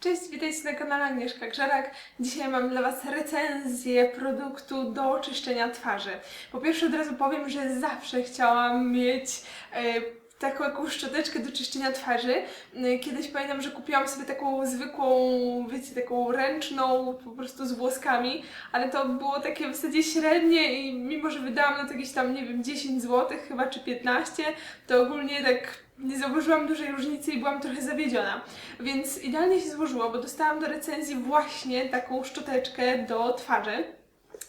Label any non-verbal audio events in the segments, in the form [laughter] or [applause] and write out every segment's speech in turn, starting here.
Cześć, witajcie na kanale Agnieszka Grzerak. Dzisiaj mam dla Was recenzję produktu do czyszczenia twarzy. Po pierwsze od razu powiem, że zawsze chciałam mieć e, taką jakąś szczoteczkę do czyszczenia twarzy. E, Kiedyś pamiętam, że kupiłam sobie taką zwykłą, wiecie, taką ręczną, po prostu z włoskami, ale to było takie w zasadzie średnie i mimo, że wydałam na to jakieś tam, nie wiem, 10 zł chyba, czy 15, to ogólnie tak nie zauważyłam dużej różnicy i byłam trochę zawiedziona. Więc idealnie się złożyło, bo dostałam do recenzji właśnie taką szczoteczkę do twarzy.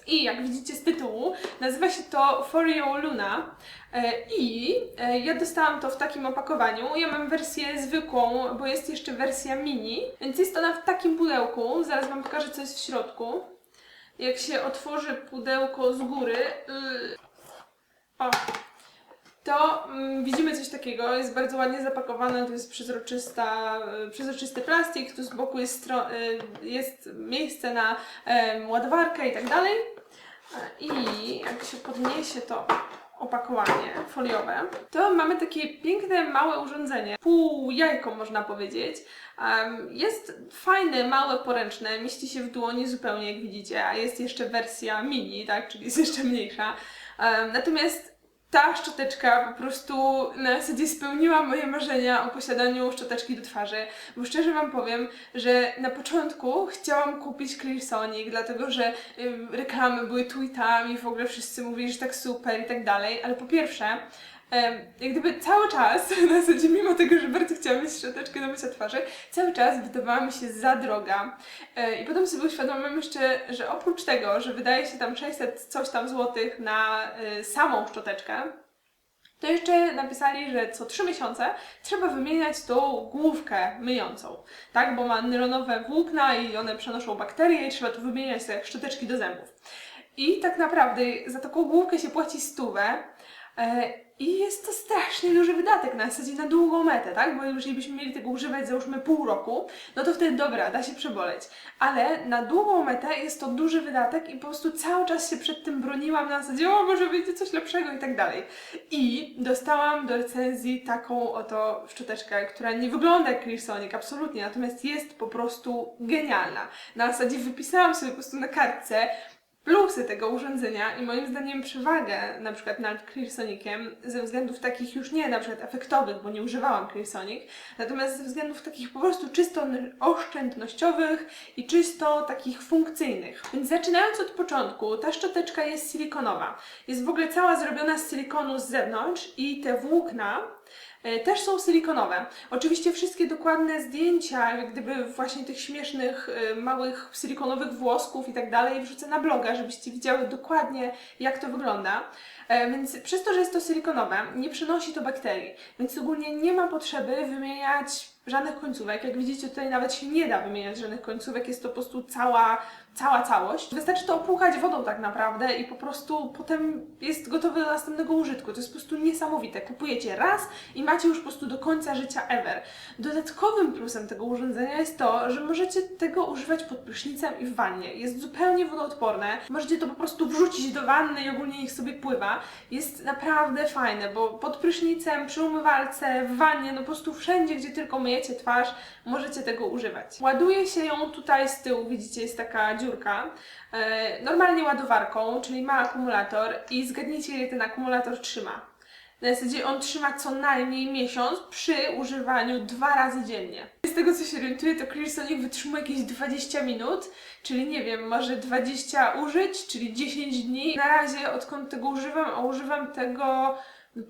I jak widzicie z tytułu, nazywa się to Foreo Luna. E, I e, ja dostałam to w takim opakowaniu. Ja mam wersję zwykłą, bo jest jeszcze wersja mini. Więc jest ona w takim pudełku. Zaraz Wam pokażę, co jest w środku. Jak się otworzy pudełko z góry. Yy, o, to mm, widzimy coś takiego, jest bardzo ładnie zapakowane, to jest przezroczysta, y, przezroczysty plastik, tu z boku jest, stro, y, jest miejsce na em, ładowarkę i tak dalej. E, I jak się podniesie to opakowanie foliowe, to mamy takie piękne, małe urządzenie, pół jajko można powiedzieć. Jest fajne, małe, poręczne, mieści się w dłoni zupełnie jak widzicie, a jest jeszcze wersja mini, tak, czyli jest jeszcze mniejsza. Natomiast ta szczoteczka po prostu na zasadzie spełniła moje marzenia o posiadaniu szczoteczki do twarzy, bo szczerze Wam powiem, że na początku chciałam kupić Clear Sonic, dlatego że reklamy były tweetami, w ogóle wszyscy mówili, że tak super i tak dalej, ale po pierwsze, jak gdyby cały czas, [laughs] na zasadzie mimo tego, że bardzo chciałam mieć szczoteczkę do mycia twarzy, cały czas wydawała mi się za droga. E, I potem sobie uświadomiłam jeszcze, że oprócz tego, że wydaje się tam 600 coś tam złotych na y, samą szczoteczkę, to jeszcze napisali, że co 3 miesiące trzeba wymieniać tą główkę myjącą, tak? Bo ma nylonowe włókna i one przenoszą bakterie i trzeba to wymieniać tak jak szczoteczki do zębów. I tak naprawdę za taką główkę się płaci stówę. E, I jest to strasznie duży wydatek na zasadzie na długą metę, tak? Bo jeżeli byśmy mieli tego używać załóżmy pół roku, no to wtedy dobra, da się przeboleć. Ale na długą metę jest to duży wydatek i po prostu cały czas się przed tym broniłam na zasadzie, o może wyjdzie coś lepszego i tak dalej. I dostałam do recenzji taką oto szczoteczkę, która nie wygląda jak Clear Sonic, absolutnie, natomiast jest po prostu genialna. Na zasadzie wypisałam sobie po prostu na kartce plusy tego urządzenia i moim zdaniem przewagę na przykład nad Clearsoniciem ze względów takich już nie na przykład efektowych, bo nie używałam Clearsonic, natomiast ze względów takich po prostu czysto oszczędnościowych i czysto takich funkcyjnych. Więc zaczynając od początku, ta szczoteczka jest silikonowa. Jest w ogóle cała zrobiona z silikonu z zewnątrz i te włókna też są silikonowe. Oczywiście wszystkie dokładne zdjęcia, jak gdyby właśnie tych śmiesznych, e, małych silikonowych włosków i tak dalej wrzucę na bloga, żebyście widziały dokładnie jak to wygląda. E, Więc przez to, że jest to silikonowe, nie przenosi to bakterii, więc ogólnie nie ma potrzeby wymieniać żadnych końcówek. Jak widzicie, tutaj nawet się nie da wymieniać żadnych końcówek, jest to po prostu cała, cała całość. Wystarczy to opłukać wodą tak naprawdę i po prostu potem jest gotowe do następnego użytku. To jest po prostu niesamowite. Kupujecie raz i macie już po prostu do końca życia ever. Dodatkowym plusem tego urządzenia jest to, że możecie tego używać pod prysznicem i w wannie. Jest zupełnie wodoodporne. Możecie to po prostu wrzucić do wanny i ogólnie niech sobie pływa. Jest naprawdę fajne, bo pod prysznicem, przy umywalce, w wannie, no po prostu wszędzie, gdzie tylko myjecie twarz, możecie tego używać. Ładuje się ją tutaj z tyłu, widzicie, jest taka dziurka. E, normalnie ładowarką, czyli ma akumulator i zgadnijcie, ile ten akumulator trzyma. Na zasadzie on trzyma co najmniej miesiąc przy używaniu dwa razy dziennie. Z tego co się orientuję, to Clearsonic wytrzymuje jakieś 20 minut, czyli nie wiem, może 20 użyć, czyli 10 dni. Na razie odkąd tego używam, a używam tego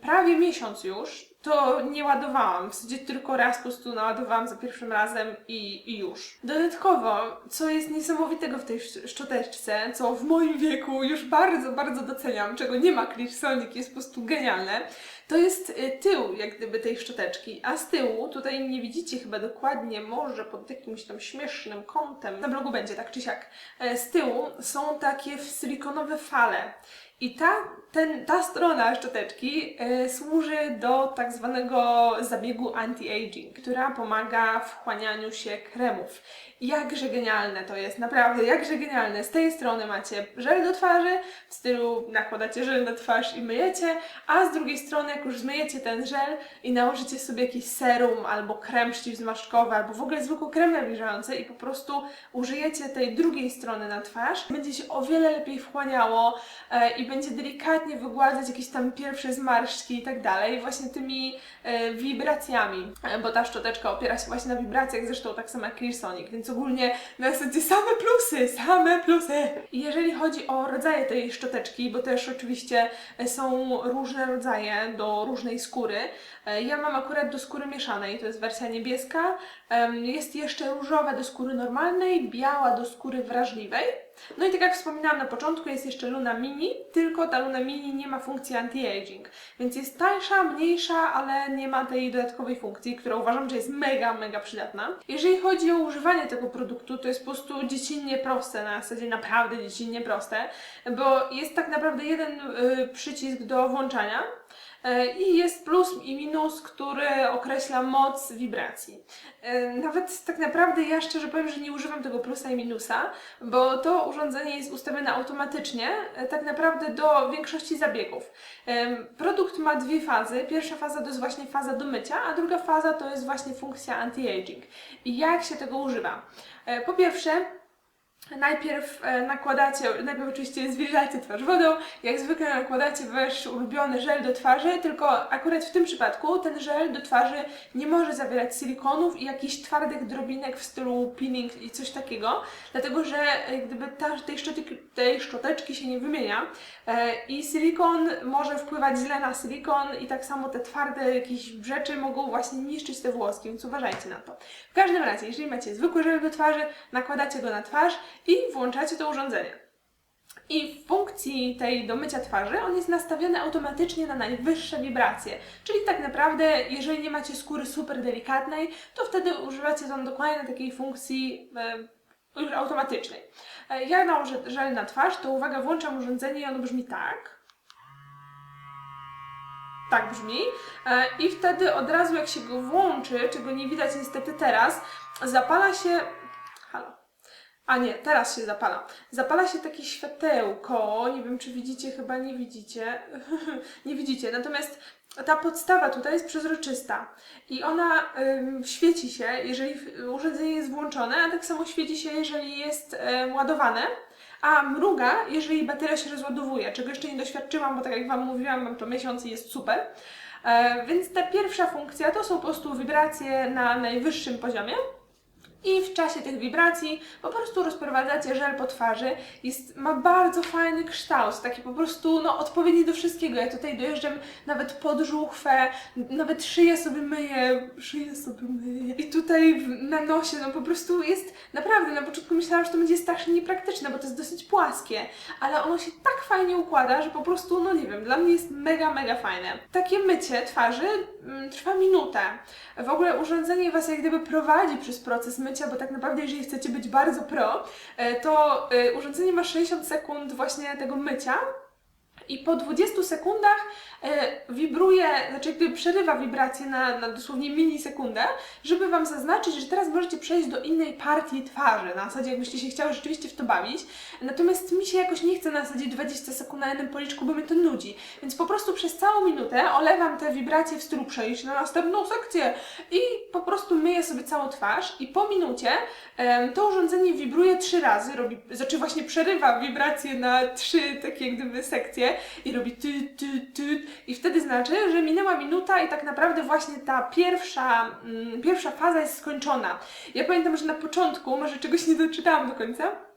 prawie miesiąc już, to nie ładowałam. W zasadzie tylko raz po prostu naładowałam za pierwszym razem i, i już. Dodatkowo, co jest niesamowitego w tej sz- szczoteczce, co w moim wieku już bardzo, bardzo doceniam, czego nie ma Clear jest po prostu genialne, to jest y, tył jak gdyby tej szczoteczki, a z tyłu, tutaj nie widzicie chyba dokładnie, może pod jakimś tam śmiesznym kątem, na blogu będzie tak czy siak, e, z tyłu są takie silikonowe fale. I ta, ten, ta strona szczoteczki e, służy do tak zwanego zabiegu anti-aging, która pomaga w wchłanianiu się kremów. Jakże genialne to jest, naprawdę, jakże genialne. Z tej strony macie żel do twarzy, w stylu nakładacie żel na twarz i myjecie, a z drugiej strony, jak już zmyjecie ten żel i nałożycie sobie jakiś serum albo krem przeciwzmarszczkowy, albo w ogóle zwykły krem nawilżający i po prostu użyjecie tej drugiej strony na twarz, będzie się o wiele lepiej wchłaniało e, i będzie delikatnie wygładzać jakieś tam pierwsze zmarszczki i tak dalej, właśnie tymi e, wibracjami, e, bo ta szczoteczka opiera się właśnie na wibracjach, zresztą tak samo jak Clearsonic, więc ogólnie na zasadzie same plusy, same plusy. Jeżeli chodzi o rodzaje tej szczoteczki, bo też oczywiście są różne rodzaje do różnej skóry, e, ja mam akurat do skóry mieszanej, to jest wersja niebieska, jest jeszcze różowa do skóry normalnej, biała do skóry wrażliwej. No i tak jak wspominałam na początku, jest jeszcze Luna Mini, tylko ta Luna Mini nie ma funkcji anti-aging, więc jest tańsza, mniejsza, ale nie ma tej dodatkowej funkcji, która uważam, że jest mega, mega przydatna. Jeżeli chodzi o używanie tego produktu, to jest po prostu dziecinnie proste, na zasadzie naprawdę dziecinnie proste, bo jest tak naprawdę jeden y, przycisk do włączania, I jest plus i minus, który określa moc wibracji. E, Nawet tak naprawdę ja szczerze powiem, że nie używam tego plusa i minusa, bo to urządzenie jest ustawione automatycznie, e, tak naprawdę do większości zabiegów. Produkt ma dwie fazy. Pierwsza faza to jest właśnie faza do mycia, a druga faza to jest właśnie funkcja anti-aging. I jak się tego używa? E, Po pierwsze, Najpierw e, nakładacie, najpierw oczywiście zwilżacie twarz wodą, jak zwykle nakładacie wasz ulubiony żel do twarzy, tylko akurat w tym przypadku ten żel do twarzy nie może zawierać silikonów i jakichś twardych drobinek w stylu peeling i coś takiego, dlatego że e, gdyby ta, tej, tej szczoteczki się nie wymienia e, i silikon może wpływać źle na silikon i tak samo te twarde jakieś rzeczy mogą właśnie niszczyć te włoski, więc uważajcie na to. W każdym razie, jeżeli macie zwykły żel do twarzy, nakładacie go na twarz i włączacie to urządzenie. I w funkcji tej do mycia twarzy on jest nastawiony automatycznie na najwyższe wibracje. Czyli tak naprawdę, jeżeli nie macie skóry super delikatnej, to wtedy używacie tam dokładnie takiej funkcji e, już automatycznej. E, ja nałożę żel na twarz, to uwaga, włączam urządzenie i ono brzmi tak. Tak brzmi. E, I wtedy od razu jak się go włączy, czego nie widać niestety teraz, zapala się... Halo. A nie, teraz się zapala. Zapala się takie światełko. Nie wiem, czy widzicie, chyba nie widzicie. [laughs] nie widzicie. Natomiast ta podstawa tutaj jest przezroczysta i ona świeci się, jeżeli urządzenie jest włączone, a tak samo świeci się, jeżeli jest ładowane. A mruga, jeżeli bateria się rozładowuje, czego jeszcze nie doświadczyłam, bo tak jak Wam mówiłam, mam to miesiąc i jest super. E, więc ta pierwsza funkcja to są po prostu wibracje na najwyższym poziomie. I w czasie tych wibracji po prostu rozprowadzacie żel po twarzy. Jest, ma bardzo fajny kształt, taki po prostu no, odpowiedni do wszystkiego. Ja tutaj dojeżdżam nawet pod żuchwę, nawet szyję sobie myję, szyję sobie myję. I tutaj na nosie, no po prostu jest naprawdę, na początku myślałam, że to będzie strasznie niepraktyczne, bo to jest dosyć płaskie, ale ono się tak fajnie układa, że po prostu, no nie wiem, dla mnie jest mega, mega fajne. Takie mycie twarzy mm, trwa minutę. W ogóle urządzenie Was jak gdyby prowadzi przez proces mycia, bo tak naprawdę jeżeli chcecie być bardzo pro, e, to e, urządzenie ma 60 sekund właśnie tego mycia i po 20 sekundach e, wibruje, znaczy jakby przerywa wibrację na, na dosłownie milisekundę, żeby Wam zaznaczyć, że teraz możecie przejść do innej partii twarzy, na zasadzie jakbyście się chciały rzeczywiście w to bawić. Natomiast mi się jakoś nie chce na zasadzie 20 sekund na jednym policzku, bo mnie to nudzi. Więc po prostu przez całą minutę olewam te wibracje w stylu przejść na następną sekcję i po prostu myję sobie całą twarz i po minucie to urządzenie wibruje trzy razy, robi, znaczy właśnie przerywa wibracje na trzy takie jak gdyby sekcje i robi ty, ty, ty i wtedy znaczy, że minęła minuta i tak naprawdę właśnie ta pierwsza, mm, pierwsza faza jest skończona. Ja pamiętam, że na początku, może czegoś nie doczytałam do końca,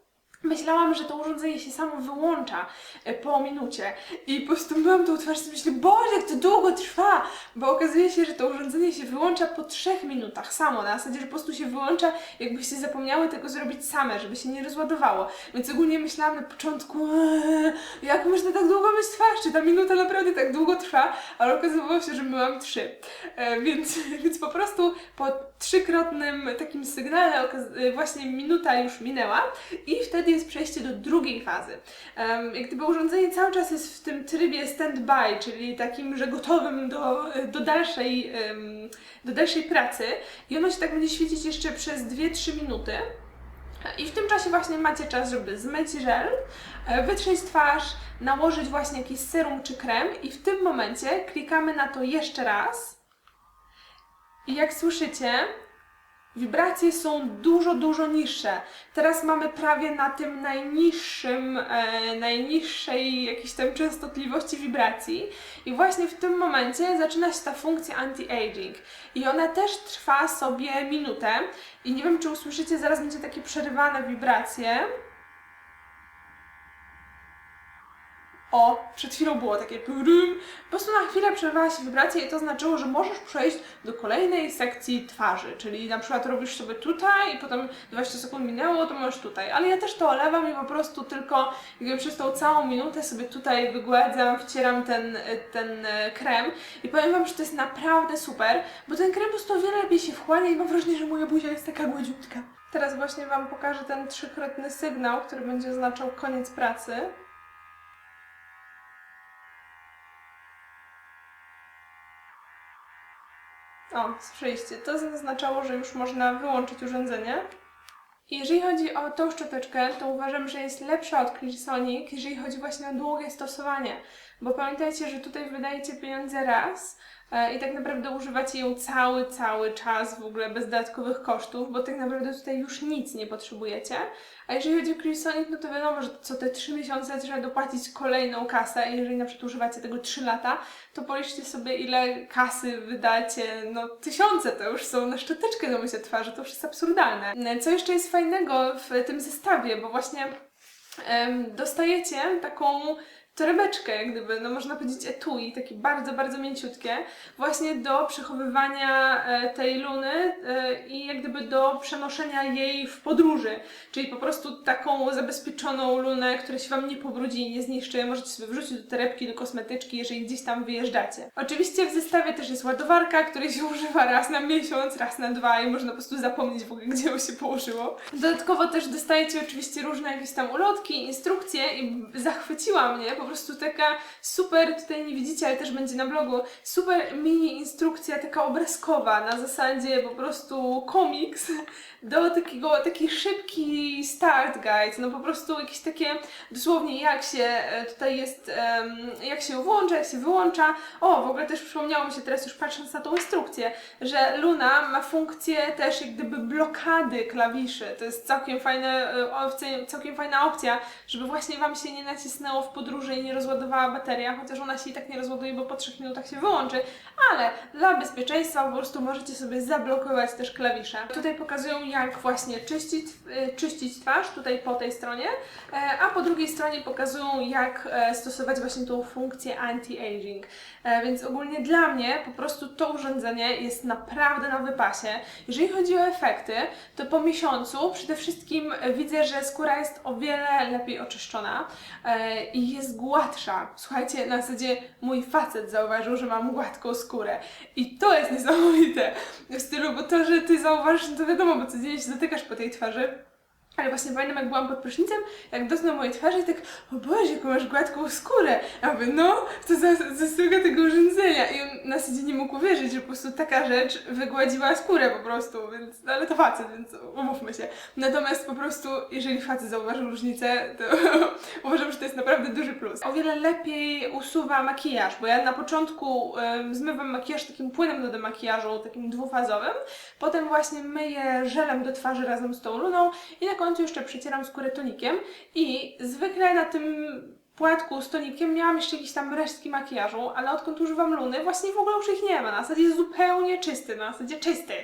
Myślałam, że to urządzenie się samo wyłącza e, po minucie i po prostu myłam tą twarz i myślę, Boże, jak to długo trwa, bo okazuje się, że to urządzenie się wyłącza po trzech minutach samo, na zasadzie, że po prostu się wyłącza, jakbyście zapomniały tego zrobić same, żeby się nie rozładowało. Więc ogólnie myślałam na początku, eee, jak można tak długo myć twarz, czy ta minuta naprawdę tak długo trwa, ale okazało się, że myłam trzy. E, więc, [laughs] więc po prostu po trzykrotnym takim sygnale e, właśnie minuta już minęła i wtedy jest przejście do drugiej fazy. Um, jak gdyby urządzenie cały czas jest w tym trybie stand-by, czyli takim, że gotowym do, do, dalszej, em, do dalszej pracy i ono się tak będzie świecić jeszcze przez 2-3 minuty. I w tym czasie właśnie macie czas, żeby zmyć żel, e, wytrzeć twarz, nałożyć właśnie jakiś serum czy krem i w tym momencie klikamy na to jeszcze raz. I jak słyszycie, Wibracje są dużo, dużo niższe. Teraz mamy prawie na tym najniższym, e, najniższej jakiejś tam częstotliwości wibracji i właśnie w tym momencie zaczyna się ta funkcja anti-aging i ona też trwa sobie minutę i nie wiem czy usłyszycie, zaraz będzie takie przerywane wibracje. O, przed chwilą było takie purym. Po prostu na chwilę przerwała się wibracja i to znaczyło, że możesz przejść do kolejnej sekcji twarzy. Czyli na przykład robisz sobie tutaj i potem 20 sekund minęło, to możesz tutaj. Ale ja też to olewam i po prostu tylko jakby przez tą całą minutę sobie tutaj wygładzam, wcieram ten, ten e, krem i powiem Wam, że to jest naprawdę super, bo ten krem po prostu o wiele lepiej się wchłania i mam wrażenie, że moja buzia jest taka gładziutka. Teraz właśnie Wam pokażę ten trzykrotny sygnał, który będzie oznaczał koniec pracy. O, słyszeliście, to zaznaczało, że już można wyłączyć urządzenie. Jeżeli chodzi o tą szczoteczkę, to uważam, że jest lepsza od Clearsonic, jeżeli chodzi właśnie o długie stosowanie. Bo pamiętajcie, że tutaj wydajecie pieniądze raz i tak naprawdę używacie ją cały, cały czas w ogóle bez dodatkowych kosztów, bo tak naprawdę tutaj już nic nie potrzebujecie. A jeżeli chodzi o Clearsonic, no to wiadomo, że co te 3 miesiące trzeba dopłacić kolejną kasę i jeżeli na przykład używacie tego 3 lata, to policzcie sobie ile kasy wydacie, no tysiące to już są na szczoteczkę do mycia twarzy, to już jest absurdalne. Co jeszcze jest fajnego w tym zestawie, bo właśnie dostajecie taką torebeczkę, jak gdyby, no można powiedzieć etui, takie bardzo, bardzo mięciutkie, właśnie do przechowywania e, tej luny e, i jak gdyby do przenoszenia jej w podróży, czyli po prostu taką zabezpieczoną lunę, która się Wam nie pobrudzi i nie zniszczy, możecie sobie wrzucić do torebki, do kosmetyczki, jeżeli gdzieś tam wyjeżdżacie. Oczywiście w zestawie też jest ładowarka, której się [laughs] używa raz na miesiąc, raz na dwa i można po prostu zapomnieć w ogóle, gdzie ją się położyło. Dodatkowo też dostajecie oczywiście różne jakieś tam ulotki, instrukcje i zachwyciła mnie po prostu taka super, tutaj nie widzicie, ale też będzie na blogu, super mini instrukcja taka obrazkowa, na zasadzie po prostu komiks do takiego, taki szybki start guide, no po prostu jakieś takie dosłownie jak się e, tutaj jest, jak się włącza, jak się wyłącza. O, w ogóle też przypomniało mi się teraz już patrząc na tą instrukcję, że Luna ma funkcję też jak gdyby blokady klawiszy. To jest całkiem fajne, e, całkiem fajna opcja, żeby właśnie Wam się nie nacisnęło w podróży i nie rozładowała bateria, chociaż ona się i tak nie rozładuje, bo po 3 minutach się wyłączy, ale dla bezpieczeństwa po prostu możecie sobie zablokować też klawisze. Tutaj pokazują jak właśnie czyścić, y, czyścić twarz, tutaj po tej stronie, e, a po drugiej stronie pokazują jak e, stosować właśnie tą funkcję anti-aging. E, Więc ogólnie dla mnie po prostu to urządzenie jest naprawdę na wypasie. Jeżeli chodzi o efekty, to po miesiącu przede wszystkim widzę, że skóra jest o wiele lepiej oczyszczona i jest gładsza. Słuchajcie, na zasadzie mój facet zauważył, że mam gładką skórę i to jest niesamowite w stylu, bo to, że ty zauważysz, to wiadomo, bo codziennie się dotykasz po tej twarzy. Ale właśnie pamiętam, jak byłam pod prysznicem, jak dotknął mojej twarzy i tak, o Boże, jaką masz gładką skórę. A mówię, no, to za, zasługa tego urządzenia. I on na zasadzie nie mógł uwierzyć, że po prostu taka rzecz wygładziła skórę po prostu, więc, no ale to facet, więc umówmy się. Natomiast po prostu, jeżeli facet zauważył różnicę, to [laughs] uważam, że to jest naprawdę duży plus. O wiele lepiej usuwa makijaż, bo ja na początku zmywam makijaż takim płynem do demakijażu, takim dwufazowym, potem właśnie myję żelem do twarzy razem z tą luną i na końcu jeszcze przecieram skórę tonikiem i zwykle na tym płatku z tonikiem miałam jeszcze jakieś tam resztki makijażu, ale odkąd używam luny, właśnie w ogóle już ich nie ma. Na zasadzie jest zupełnie czysty, na zasadzie czysty,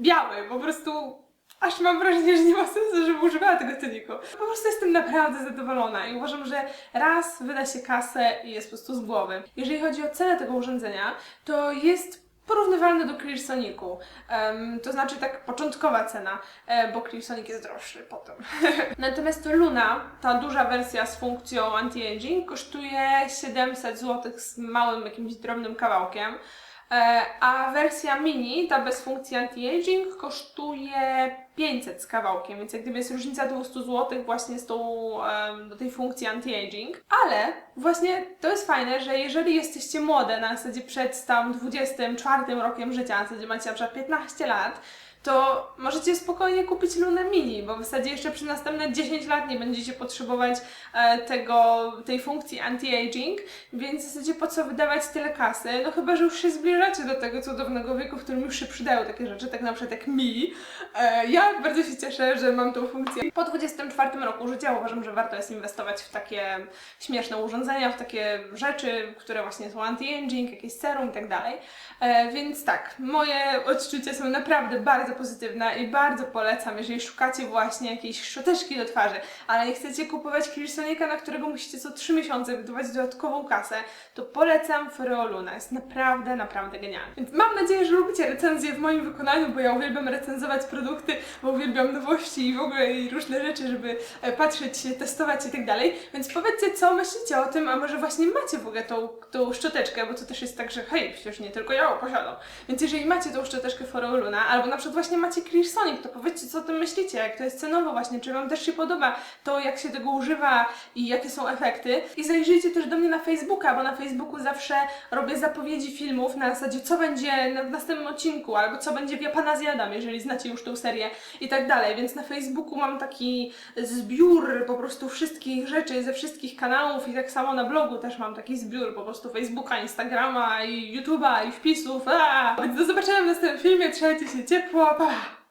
biały, po prostu aż mam wrażenie, że nie ma sensu, żebym używała tego toniku. Po prostu jestem naprawdę zadowolona i uważam, że raz wyda się kasę i jest po prostu z głowy. Jeżeli chodzi o cenę tego urządzenia, to jest porównywalne do Clearsonicu. Em, to znaczy tak początkowa cena, e, bo Clearsonic jest droższy potem. [laughs] Natomiast Luna, ta duża wersja z funkcją anti-aging kosztuje 700 zł z małym jakimś drobnym kawałkiem. E, a wersja mini, ta bez funkcji anti-aging, kosztuje 500 z kawałkiem, więc jak gdyby jest różnica 200 zł właśnie z tą, do tej funkcji anti-aging. Ale właśnie to jest fajne, że jeżeli jesteście młode, na zasadzie przed tam 24 rokiem życia, na zasadzie macie na przykład 15 lat, to możecie spokojnie kupić Lunę Mini, bo w zasadzie jeszcze przez następne 10 lat nie będziecie potrzebować e, tego, tej funkcji anti-aging, więc w zasadzie po co wydawać tyle kasy? No chyba, że już się zbliżacie do tego cudownego wieku, w którym już się przydają takie rzeczy, tak na przykład jak mi. E, ja bardzo się cieszę, że mam tą funkcję. Po 24 roku życia uważam, że warto jest inwestować w takie śmieszne urządzenia, w takie rzeczy, które właśnie są anti-aging, jakieś serum i tak dalej. E, więc tak, moje odczucia są naprawdę bardzo pozytywne i bardzo polecam, jeżeli szukacie właśnie jakiejś szczoteczki do twarzy, ale nie chcecie kupować Clearsonika, na którego musicie co 3 miesiące wydawać dodatkową kasę, to polecam Freoluna. Jest naprawdę, naprawdę genialny. Więc mam nadzieję, że lubicie recenzje w moim wykonaniu, bo ja uwielbiam recenzować produkty, bo uwielbiam nowości i w ogóle i różne rzeczy, żeby e, patrzeć, testować i tak dalej. Więc powiedzcie, co myślicie o tym, a może właśnie macie w ogóle tą, tą szczoteczkę, bo to też jest tak, że hej, przecież nie tylko ja ją posiadam. Więc jeżeli macie tą szczoteczkę Freoluna, albo na przykład właśnie macie Clearsonic, to powiedzcie, co o tym myślicie, jak to jest cenowo właśnie, czy Wam też się podoba to, jak się tego używa i jakie są efekty. I zajrzyjcie też do mnie na Facebooka, bo na Facebooku zawsze robię zapowiedzi filmów na zasadzie, co będzie w następnym odcinku, albo co będzie w Japana zjadam, jeżeli znacie już tą serię i tak dalej. Więc na Facebooku mam taki zbiór po prostu wszystkich rzeczy ze wszystkich kanałów i tak samo na blogu też mam taki zbiór po prostu Facebooka, Instagrama i YouTube'a i wpisów. Aaa! Więc do zobaczenia w następnym filmie, trzymajcie się ciepło, 爸。